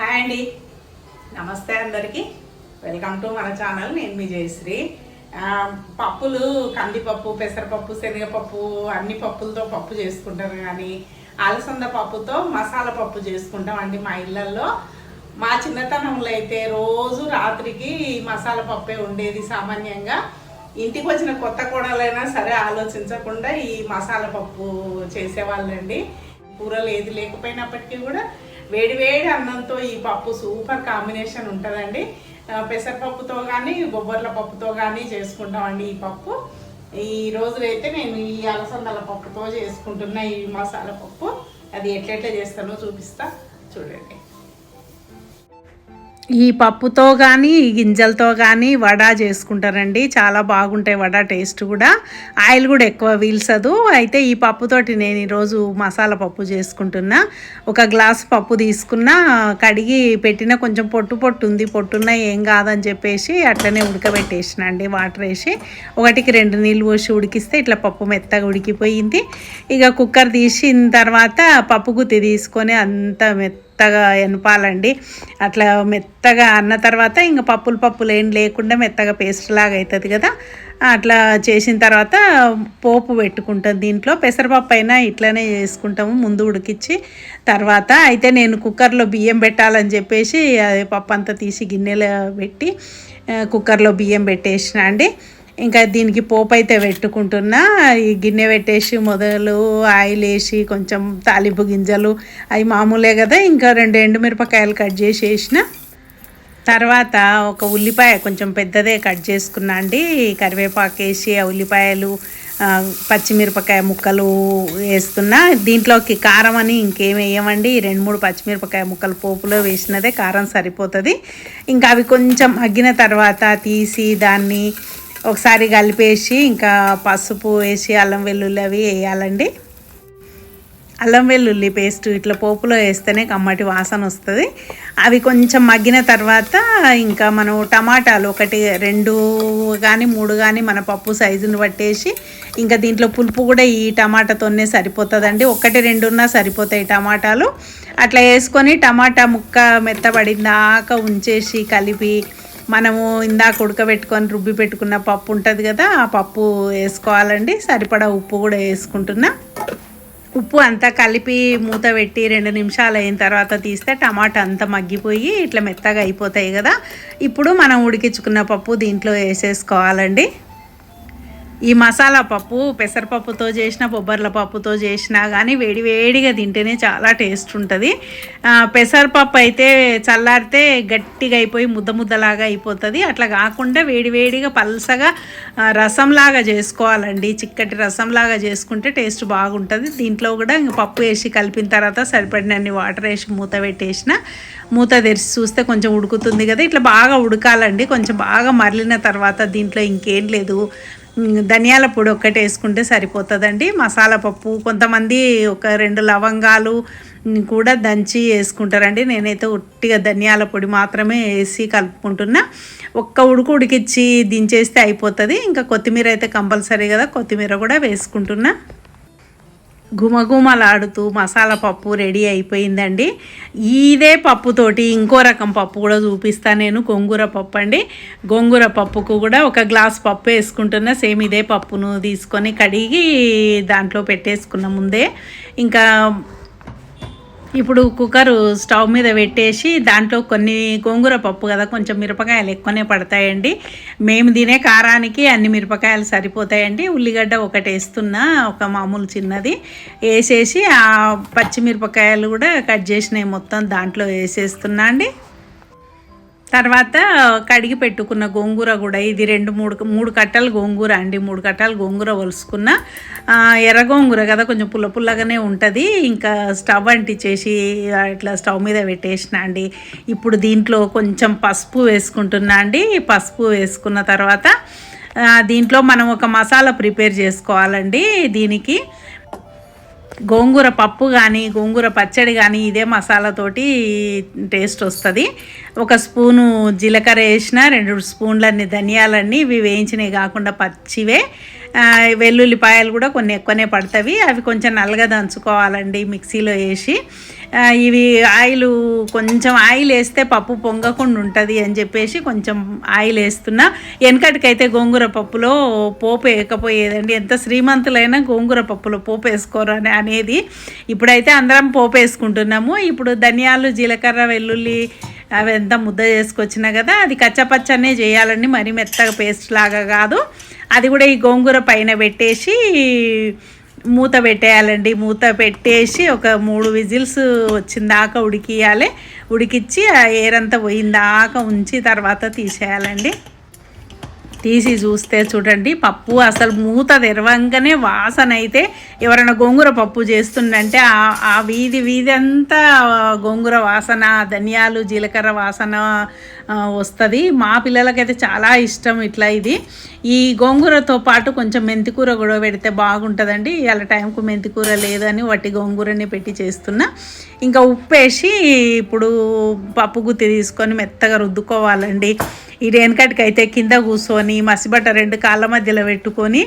Hi అండి. నమస్తే అందరికీ. వెల్కమ్ టు మన ఛానల్. నేను మీ జయశ్రీ. పప్పులు కందిపప్పు పెసరపప్పు శనగపప్పు అన్ని పప్పులతో పప్పు చేసుకుంటారు కానీ అలసంద పప్పుతో మసాలా పప్పు చేసుకుంటాం అండి మా ఇళ్ళల్లో మా చిన్నతనంలో అయితే రోజు రాత్రికి మసాలా పప్పే ఉండేది సామాన్యంగా. ఇంటికి వచ్చిన కొత్త కూడలైనా సరే ఆలోచించకుండా ఈ మసాలా పప్పు చేసేవాళ్ళండి. కూరలు ఏది లేకపోయినప్పటికీ కూడా వేడివేడి అన్నంతో ఈ పప్పు సూపర్ కాంబినేషన్ ఉంటుందండి. పెసరపప్పుతో కానీ బొబ్బర్ల పప్పుతో కానీ చేసుకుంటామండి ఈ పప్పు. ఈ రోజులైతే నేను ఈ అలసందల పప్పుతో చేసుకుంటున్న ఈ మసాలా పప్పు. అది ఎట్లెట్లా చేస్తానో చూపిస్తా. చూడండి. ఈ పప్పుతో కానీ ఈ గింజలతో కానీ వడ చేసుకుంటారండి. చాలా బాగుంటాయి వడ టేస్ట్ కూడా. ఆయిల్ కూడా ఎక్కువ వీల్సదు. అయితే ఈ పప్పుతోటి నేను ఈరోజు మసాలా పప్పు చేసుకుంటున్నా. ఒక గ్లాస్ పప్పు తీసుకున్న కడిగి పెట్టిన కొంచెం పొట్టు పొట్టు ఉంది. పొట్టున్న ఏం కాదని చెప్పేసి అట్లనే ఉడకబెట్టేసిన అండి వాటర్ వేసి ఒకటికి రెండు నీళ్ళు పోసి ఉడికిస్తే ఇట్లా పప్పు మెత్తగా ఉడికిపోయింది. ఇక కుక్కర్ తీసిన తర్వాత పప్పు గుత్తి తీసుకొని అంత మెత్త మెత్తగా ఎనపాలండి. అట్లా మెత్తగా అన్న తర్వాత ఇంకా పప్పులు పప్పులు ఏం లేకుండా మెత్తగా పేస్ట్ లాగా అవుతుంది కదా. అట్లా చేసిన తర్వాత పోపు పెట్టుకుంటాం దీంట్లో. పెసరపప్పు అయినా ఇట్లనే చేసుకుంటాము ముందు ఉడికిచ్చి తర్వాత అయితే నేను కుక్కర్లో బియ్యం పెట్టాలని చెప్పేసి అది పప్పు అంతా తీసి గిన్నెలో పెట్టి కుక్కర్లో బియ్యం పెట్టేసిన అండి. ఇంకా దీనికి పోపు అయితే పెట్టుకుంటున్నా. ఈ గిన్నె పెట్టేసి మొదలు ఆయిల్ వేసి కొంచెం తాలింపు గింజలు అవి మామూలే కదా. ఇంకా రెండు ఎండుమిరపకాయలు కట్ చేసి వేసిన. తర్వాత ఒక ఉల్లిపాయ కొంచెం పెద్దదే కట్ చేసుకున్నా అండి. కరివేపాకు వేసి ఆ ఉల్లిపాయలు పచ్చిమిరపకాయ ముక్కలు వేస్తున్నా. దీంట్లోకి కారం అని ఇంకేం వేయమండి. రెండు మూడు పచ్చిమిరపకాయ ముక్కలు పోపులో వేసినదే కారం సరిపోతుంది. ఇంకా అవి కొంచెం అగ్గిన తర్వాత తీసి దాన్ని ఒకసారి కలిపేసి ఇంకా పసుపు వేసి అల్లం వెల్లుల్లి అవి వేయాలండి. అల్లం వెల్లుల్లి పేస్ట్ ఇట్లా పోపులో వేస్తేనే కమ్మటి వాసన వస్తుంది. అవి కొంచెం మగ్గిన తర్వాత ఇంకా మనం టమాటాలు ఒకటి రెండు కానీ మూడు కానీ మన పప్పు సైజుని పట్టేసి ఇంకా దీంట్లో పులుపు కూడా ఈ టమాటాతోనే సరిపోతుందండి. ఒకటి రెండున్నా సరిపోతాయి టమాటాలు. అట్లా వేసుకొని టమాటా ముక్క మెత్తబడిందాక ఉంచేసి కలిపి మనము ఇందాక ఉడకబెట్టుకొని రుబ్బి పెట్టుకున్న పప్పు ఉంటుంది కదా ఆ పప్పు వేసుకోవాలండి. సరిపడా ఉప్పు కూడా వేసుకుంటున్నా. ఉప్పు అంతా కలిపి మూత పెట్టి రెండు నిమిషాలు అయిన తర్వాత తీస్తే టమాటా అంతా మగ్గిపోయి ఇట్లా మెత్తగా అయిపోతాయి కదా. ఇప్పుడు మనం ఉడికించుకున్న పప్పు దీంట్లో వేసేసుకోవాలండి. ఈ మసాలా పప్పు పెసరపప్పుతో చేసిన బొబ్బర్ల పప్పుతో చేసినా కానీ వేడి వేడిగా తింటేనే చాలా టేస్ట్ ఉంటుంది. పెసరపప్పు అయితే చల్లారితే గట్టిగా అయిపోయి ముద్ద ముద్దలాగా అయిపోతుంది. అట్లా కాకుండా వేడి వేడిగా పల్సగా రసంలాగా చేసుకోవాలండి. చిక్కటి రసంలాగా చేసుకుంటే టేస్ట్ బాగుంటుంది. దీంట్లో కూడా ఇంక పప్పు వేసి కలిపిన తర్వాత సరిపడినన్ని వాటర్ వేసి మూత పెట్టేసిన మూత తెరిచి చూస్తే కొంచెం ఉడుకుతుంది కదా. ఇట్లా బాగా ఉడకాలండి. కొంచెం బాగా మరలిన తర్వాత దీంట్లో ఇంకేం లేదు. ధనియాల పొడి ఒక్కటి వేసుకుంటే సరిపోతుందండి. మసాలా పప్పు కొంతమంది ఒక రెండు లవంగాలు కూడా దంచి వేసుకుంటారండి. నేనైతే ఉట్టిగా ధనియాల పొడి మాత్రమే వేసి కలుపుకుంటున్నా. ఒక్క ఉడుకు ఉడికిచ్చి దించేస్తే అయిపోతుంది. ఇంకా కొత్తిమీర అయితే కంపల్సరీ కదా కొత్తిమీర కూడా వేసుకుంటున్నా. గుమగుమలాడుతూ మసాలా పప్పు రెడీ అయిపోయిందండి. ఇదే పప్పుతోటి ఇంకో రకం పప్పు కూడా చూపిస్తా నేను. గోంగూర పప్పు అండి. గోంగూర పప్పుకు కూడా ఒక గ్లాస్ పప్పు వేసుకుంటున్నా. సేమ్ ఇదే పప్పును తీసుకొని కడిగి దాంట్లో పెట్టేసుకున్న ముందే. ఇంకా ఇప్పుడు కుక్కర్ స్టవ్ మీద పెట్టేసి దాంట్లో కొన్ని గోంగూర పప్పు కదా కొంచెం మిరపకాయలు ఎక్కువనే పడతాయండి. మేము తినే కారానికి అన్ని మిరపకాయలు సరిపోతాయండి. ఉల్లిగడ్డ ఒకటి వేస్తున్నా ఒక మామూలు చిన్నది. వేసేసి ఆ పచ్చిమిరపకాయలు కూడా కట్ చేసినవి మొత్తం దాంట్లో వేసేస్తున్నా అండి. తర్వాత కడిగి పెట్టుకున్న గోంగూర కూడా ఇది రెండు మూడు మూడు కట్టలు గోంగూర అండి. మూడు కట్టలు గోంగూర ఒలుసుకున్న ఎర్ర గోంగూర కదా కొంచెం పుల్ల పుల్లగానే ఉంటుంది. ఇంకా స్టవ్ అంటించేసి ఇట్లా స్టవ్ మీద పెట్టేసిన అండి. ఇప్పుడు దీంట్లో కొంచెం పసుపు వేసుకుంటున్నా అండి. పసుపు వేసుకున్న తర్వాత దీంట్లో మనం ఒక మసాలా ప్రిపేర్ చేసుకోవాలండి దీనికి. గోంగూర పప్పు కానీ గోంగూర పచ్చడి కానీ ఇదే మసాలాతోటి టేస్ట్ వస్తుంది. ఒక స్పూను జీలకర్ర వేసిన రెండు స్పూన్లన్నీ ధనియాలన్నీ ఇవి వేయించినవి కాకుండా పచ్చివే. వెల్లుల్లిపాయలు కూడా కొన్ని ఎక్కువనే పడతవి. అవి కొంచెం నల్లగా దంచుకోవాలండి మిక్సీలో వేసి. ఇవి ఆయిల్ కొంచెం ఆయిల్ వేస్తే పప్పు పొంగకుండా ఉంటుంది అని చెప్పేసి కొంచెం ఆయిల్ వేస్తున్నా. వెనకటికైతే గోంగూర పప్పులో పోపు వేయకపోయేదండి. ఎంత శ్రీమంతులైనా గోంగూర పప్పులో పోపు వేసుకోరు అని అనేది. ఇప్పుడైతే అందరం పోపు వేసుకుంటున్నాము. ఇప్పుడు ధనియాలు జీలకర్ర వెల్లుల్లి అవి ఎంత ముద్ద చేసుకొచ్చినా కదా అది కచ్చపచ్చనే చేయాలండి. మరి మెత్తగా పేస్ట్ లాగా కాదు. అది కూడా ఈ గోంగూర పైన పెట్టేసి మూత పెట్టేయాలండి. మూత పెట్టేసి ఒక మూడు విజిల్స్ వచ్చిందాకా ఉడికియాలి. ఉడికిచ్చి ఆ ఏరంతా పోయిందాకా ఉంచి తర్వాత తీసేయాలండి. తీసి చూస్తే చూడండి పప్పు అసలు మూత తెరవంగానే వాసన అయితే ఎవరైనా గోంగూర పప్పు చేస్తుండంటే ఆ- ఆ వీధి వీధి అంతా గోంగూర వాసన ధనియాలు జీలకర్ర వాసన వస్తుంది. మా పిల్లలకైతే చాలా ఇష్టం ఇట్లా ఇది. ఈ గోంగూరతో పాటు కొంచెం మెంతికూర కూడా పెడితే బాగుంటుందండి. ఇవాళ టైంకు మెంతికూర లేదని వట్టి గోంగూరని పెట్టి చేస్తున్నా. ఇంకా ఉప్పు వేసి ఇప్పుడు పప్పు గుత్తి తీసుకొని మెత్తగా రుద్దుకోవాలండి. ఈ రేణుకటికి అయితే కింద కూర్చొని మసిబట్ట రెండు కాళ్ళ మధ్యలో పెట్టుకొని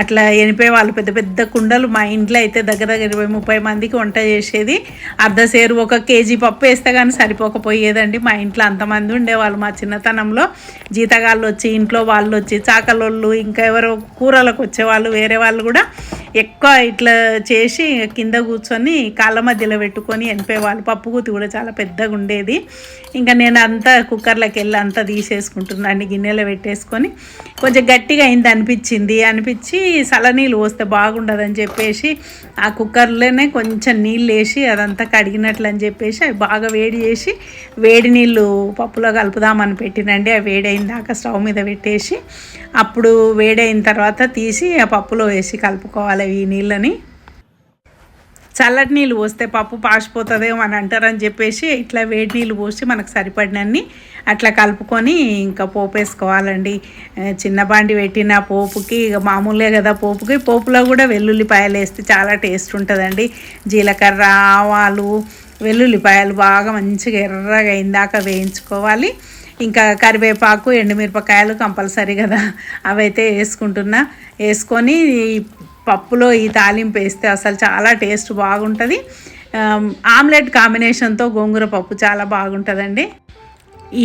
అట్లా ఎనిపే వాళ్ళు పెద్ద పెద్ద కుండలు మా ఇంట్లో అయితే దగ్గర దగ్గర ఇరవై ముప్పై మందికి వంట చేసేది. అర్ధ సేరు ఒక కేజీ పప్పు వేస్తే కానీ సరిపోకపోయేదండి. మా ఇంట్లో అంతమంది ఉండేవాళ్ళు మా చిన్నతనంలో. జీతగాళ్ళు వచ్చి ఇంట్లో వాళ్ళు వచ్చి చాకలోళ్ళు ఇంకా ఎవరో కూరలకు వచ్చేవాళ్ళు వేరే వాళ్ళు కూడా ఎక్కువ ఇట్లా చేసి కింద కూర్చొని కాళ్ళ మధ్యలో పెట్టుకొని ఎనిపేవాళ్ళు పప్పు కూతి కూడా చాలా పెద్దగా ఉండేది. ఇంకా నేను అంతా కుక్కర్లోకి వెళ్ళి అంతా తీసేసుకుంటున్నాను గిన్నెలో పెట్టేసుకొని. కొంచెం గట్టిగా అయింది అనిపించింది. అనిపించి సలనీళ్ళు పోస్తే బాగుండదని చెప్పేసి ఆ కుక్కర్లోనే కొంచెం నీళ్ళు వేసి అదంతా కడిగినట్లు అని చెప్పేసి అవి బాగా వేడి చేసి వేడి నీళ్ళు పప్పులో కలుపుదామని పెట్టినండి. అవి వేడైన దాకా స్టవ్ మీద పెట్టేసి అప్పుడు వేడైన తర్వాత తీసి ఆ పప్పులో వేసి కలుపుకోవాలి. ఈ నీళ్ళని. చల్లటి నీళ్ళు పోస్తే పప్పు పాసిపోతుందేమో అని అంటారని చెప్పేసి ఇట్లా వేడి నీళ్ళు పోసి మనకు సరిపడినన్ని అట్లా కలుపుకొని ఇంకా పోపు వేసుకోవాలండి. చిన్న బాండి పెట్టిన పోపుకి ఇక మామూలే కదా పోపుకి. పోపులో కూడా వెల్లుల్లిపాయలు వేస్తే చాలా టేస్ట్ ఉంటుందండి. జీలకర్ర ఆవాలు వెల్లుల్లిపాయలు బాగా మంచిగా ఎర్రగా అయిందాక వేయించుకోవాలి. ఇంకా కరివేపాకు ఎండుమిరపకాయలు కంపల్సరీ కదా. అవైతే వేసుకుంటున్నా. వేసుకొని పప్పులో ఈ తాలింపు వేస్తే అసలు చాలా టేస్ట్ బాగుంటుంది. ఆమ్లెట్ కాంబినేషన్తో గోంగూర పప్పు చాలా బాగుంటుందండి.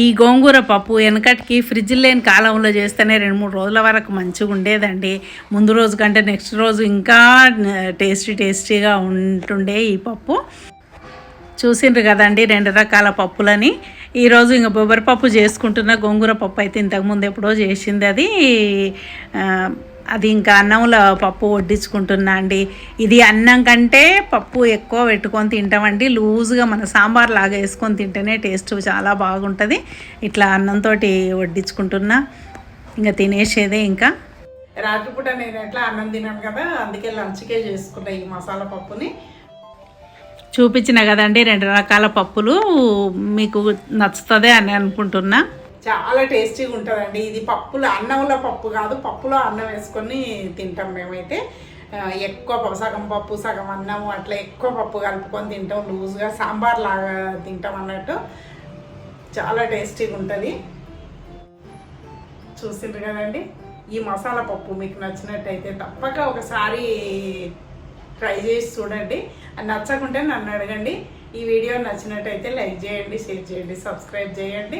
ఈ గోంగూర పప్పు వెనకటికి ఫ్రిడ్జ్ లేని కాలంలో చేస్తేనే రెండు మూడు రోజుల వరకు మంచిగా ఉండేదండి. ముందు రోజు కంటే నెక్స్ట్ రోజు ఇంకా టేస్టీ టేస్టీగా ఉంటుండే ఈ పప్పు. చూసిండ్రు కదండి రెండు రకాల పప్పులని. ఈరోజు ఇంకా బొబ్బరి పప్పు చేసుకుంటున్న గోంగూర పప్పు అయితే ఇంతకుముందు ఎప్పుడో చేసింది అది. అది ఇంకా అన్నంలో పప్పు వడ్డించుకుంటున్నా అండి. ఇది అన్నం కంటే పప్పు ఎక్కువ పెట్టుకొని తింటామండి. లూజ్గా మన సాంబార్ లాగా వేసుకొని తింటేనే టేస్ట్ చాలా బాగుంటుంది. ఇట్లా అన్నంతో వడ్డించుకుంటున్నా. ఇంకా తినేసేదే ఇంకా. రాత్రిపూట నేను ఎట్లా అన్నం తినాను కదా అందుకే లంచ్కే చేసుకున్నా ఈ మసాలా పప్పుని. చూపించిన కదండి రెండు రకాల పప్పులు. మీకు నచ్చుతుంది అని అనుకుంటున్నా. చాలా టేస్టీగా ఉంటుందండి. ఇది పప్పులో అన్నంలో పప్పు కాదు పప్పులో అన్నం వేసుకొని తింటాం మేమైతే. ఎక్కువ పప్పు సగం పప్పు సగం అన్నం అట్లా ఎక్కువ పప్పు కలుపుకొని తింటాం. లూజ్గా సాంబార్ లాగా తింటాం అన్నట్టు. చాలా టేస్టీగా ఉంటుంది. చూసిండ్రు కదండి? ఈ మసాలా పప్పు మీకు నచ్చినట్టయితే తప్పక ఒకసారి ట్రై చేసి చూడండి. అది నచ్చకుంటే నన్ను అడగండి. ఈ వీడియో నచ్చినట్టయితే లైక్ చేయండి షేర్ చేయండి సబ్స్క్రైబ్ చేయండి.